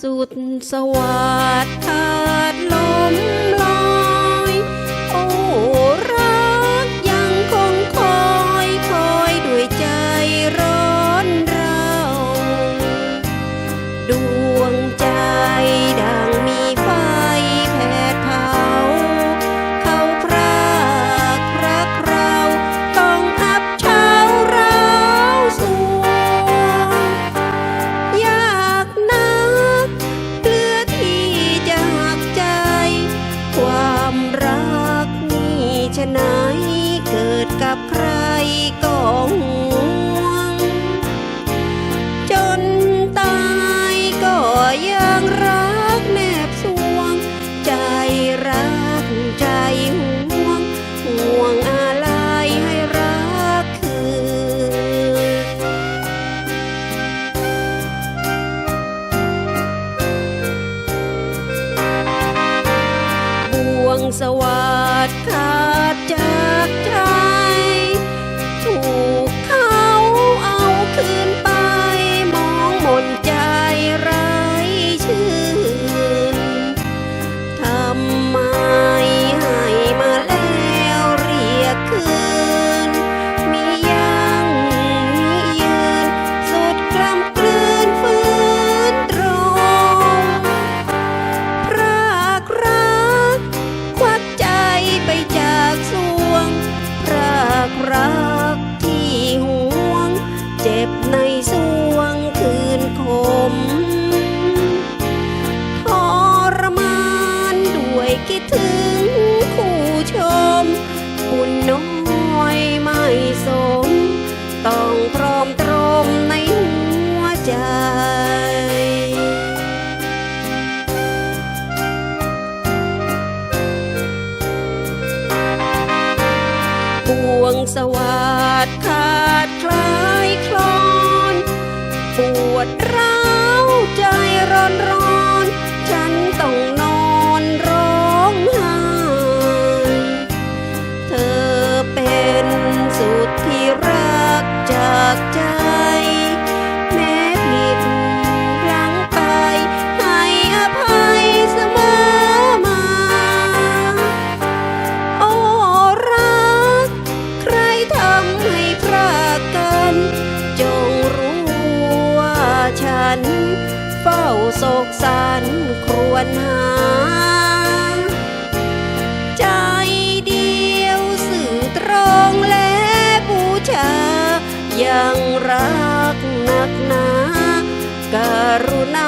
สุดสวัสดิ์ขาดลม ไหนเกิดกับใครก็ห่ว งสวัสดขาดจากใจ จ็บในสวงคืนคมทรมานด้วยคิดถึงคู่ชมบุญน้อยไม่สม ต้องตรอมตรมในหัวใจบ่วงสวัสดิ์ขาดคลายคล ปวดร้าวใจร้อนร้อน โศกสันครวญหา ใจเดียวสื่อตรงและบูชา ยังรักนักหนาการุณา